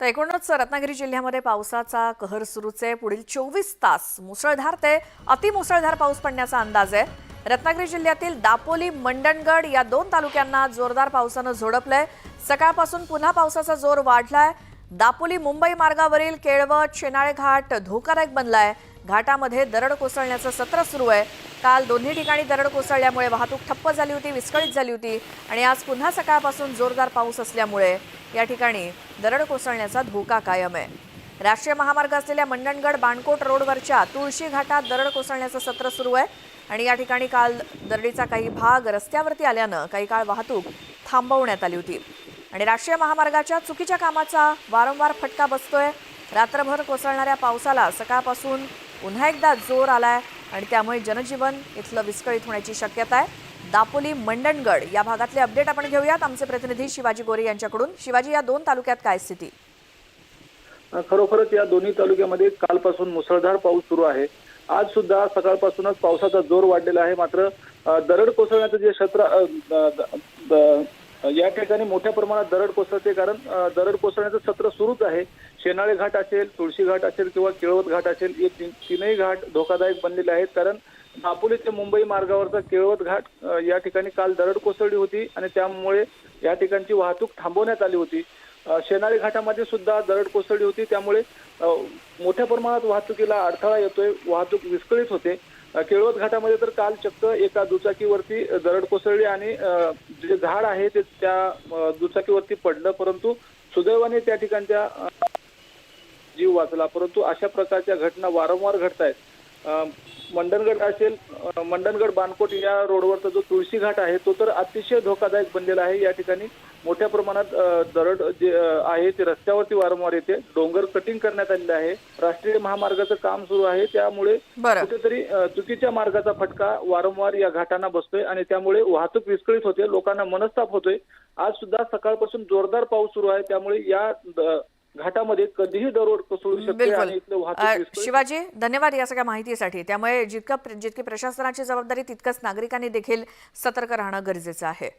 तर एकूणच रत्नागिरी जिल्ह्यामध्ये पावसाचा कहर सुरूच आहे. पुढील चोवीस तास मुसळधार ते अतिमुसळधार पाऊस पडण्याचा अंदाज आहे. रत्नागिरी जिल्ह्यातील दापोली मंडणगड या दोन तालुक्यांना जोरदार पावसानं झोडपलंय. सकाळपासून पुन्हा पावसाचा जोर वाढलाय. दापोली मुंबई मार्गावरील केळवत शेनाळे घाट धोकादायक बनलाय. घाटामध्ये दरड कोसळण्याचं सत्र सुरू आहे. काल दोन्ही ठिकाणी दरड कोसळल्यामुळे वाहतूक ठप्प झाली होती विस्कळीत झाली होती आणि आज पुन्हा सकाळपासून जोरदार पाऊस असल्यामुळे या ठिकाणी दरड कोसळण्याचा धोका कायम आहे. राष्ट्रीय महामार्ग असलेल्या मंडणगड बाणकोट रोडवरच्या तुळशी घाटात दरड कोसळण्याचं सत्र सुरू आहे आणि या ठिकाणी काल दरडीचा काही भाग रस्त्यावरती आल्यानं काही काळ वाहतूक थांबवण्यात आली होती. आणि राष्ट्रीय महामार्गाच्या चुकीच्या कामाचा वारंवार फटका बसतोय. रात्रभर कोसळणाऱ्या पावसाला सकाळपासून पुन्हा एकदा जोर आलाय आणि त्यामुळे जनजीवन इथलं विस्कळीत होण्याची शक्यता आहे. दापोली मंडणगड या भागातले अपडेट आपण घेऊयात. आमचे प्रतिनिधी शिवाजी गोरे यांच्याकडून. शिवाजी या दोन तालुक्यात काय स्थिती? खरोखरच या दोन्ही तालुक्यामध्ये कालपासून मुसळधार पाऊस सुरू आहे. आज सुद्धा सकाळपासूनच पावसाचा जोर वाढलेला आहे. मात्र दरड कोसळण्याचं जे क्षेत्र या ठिकाणी मोठ्या प्रमाणात दरड कोसळते कारण दरड कोसळण्याचं सत्र सुरूच आहे. शेनाळे घाट असेल तुळशी घाट असेल किंवा केळवत घाट असेल हे तीन- तीनही घाट धोकादायक बनलेले आहेत. कारण दापोली ते मुंबई मार्गावरचा केळवत घाट या ठिकाणी काल दरड कोसळली होती आणि त्यामुळे या ठिकाणची वाहतूक थांबवण्यात आली होती. शेनाळी घाटामध्ये सुद्धा दरड कोसळली होती. त्यामुळे मोठ्या प्रमाणात वाहतुकीला अडथळा येतोय वाहतूक विस्कळीत होते. केळवत घाटामध्ये तर काल चक्क एका दुचाकीवरती दरड कोसळली आणि जे झाड आहे ते त्या दुचाकीवरती पडलं. परंतु सुदैवाने त्या ठिकाणच्या जीव वाचला. परंतु अशा प्रकारच्या घटना वारंवार घडत आहेत मंडणगड असेल मंडणगड बानकोट या रोडवरचा जो तुळशी घाट आहे तो तर अतिशय धोकादायक बनलेला आहे. या ठिकाणी मोठ्या प्रमाणात दरड जे आहे ते रस्त्यावरती वारंवार येते. डोंगर कटिंग करण्यात आलेलं आहे. राष्ट्रीय महामार्गाचं काम सुरू आहे. त्यामुळे कुठेतरी चुकीच्या मार्गाचा फटका वारंवार या घाटांना बसतोय आणि त्यामुळे वाहतूक विस्कळीत होते. लोकांना मनस्ताप होतोय. आज सुद्धा सकाळपासून जोरदार पाऊस सुरू आहे. त्यामुळे या घाटामध्ये कधीही दरड कोसळू शकते बिलकुल. आणि इथलं वाहतूक शिवाजी धन्यवाद या सगळ्या माहितीसाठी. त्यामुळे जितकं जितकी प्रशासनाची जबाबदारी तितकंच नागरिकांनी देखील सतर्क राहणं गरजेचं आहे.